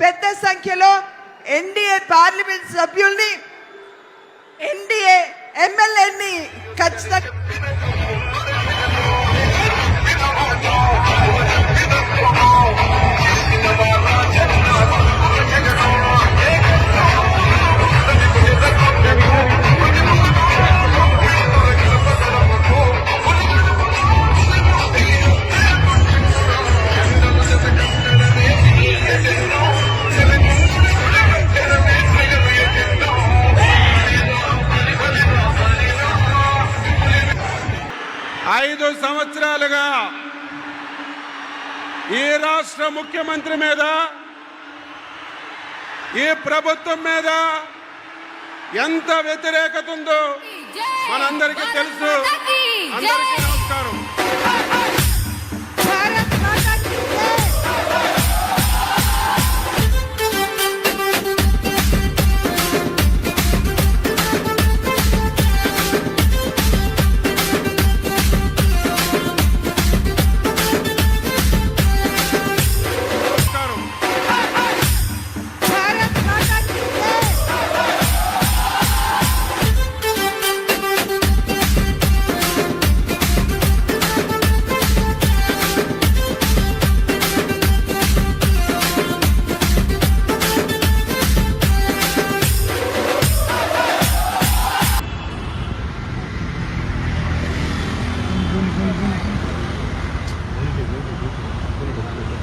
పెద్ద సంఖ్యలో NDA parliament సభ్యుల్ని ఎన్డీఏ ఎమ్మెల్యేని ఖచ్చితంగా ఐదు సంవత్సరాలుగా ఈ రాష్ట్ర ముఖ్యమంత్రి మీద ఈ ప్రభుత్వం మీద ఎంత వ్యతిరేకత ఉందో మనందరికీ తెలుసు. అందరికీ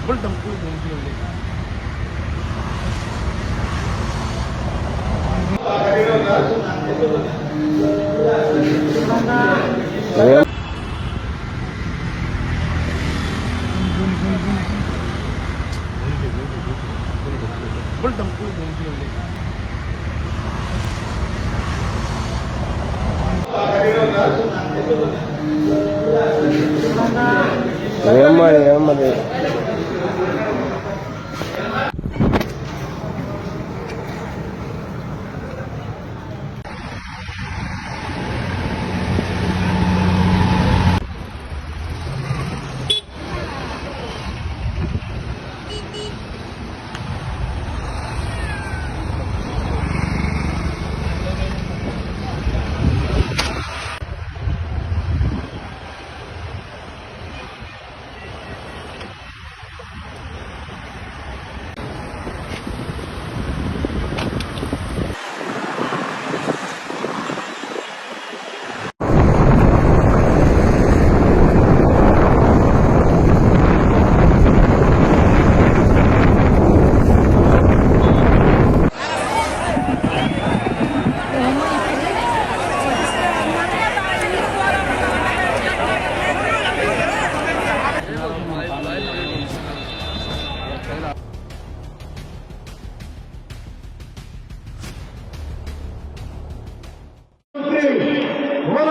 벌떡 끌고 움직였네. 벌떡 끌고 움직였네. ఏమమ్మా ఏమమ్మది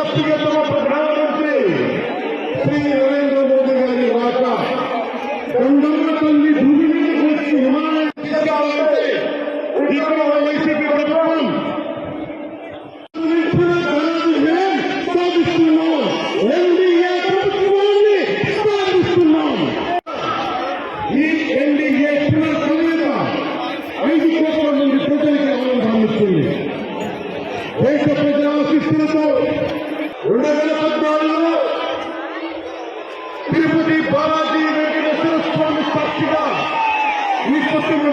ದಿವಸೋತ್ತಮ ಪ್ರಧಾನಮಂತ್ರಿ ಶ್ರೀ ನರೇಂದ್ರ ಮೋದಿ ಗಾರಿ ಮಾತ ಗಂಗಮ್ಮ ತಲ್ಲಿ ಭೂಮಿ ಮೇಲೆ ಕೂಡಿ ಹಿಮಾಲಯ ಉದ್ಯೋಗ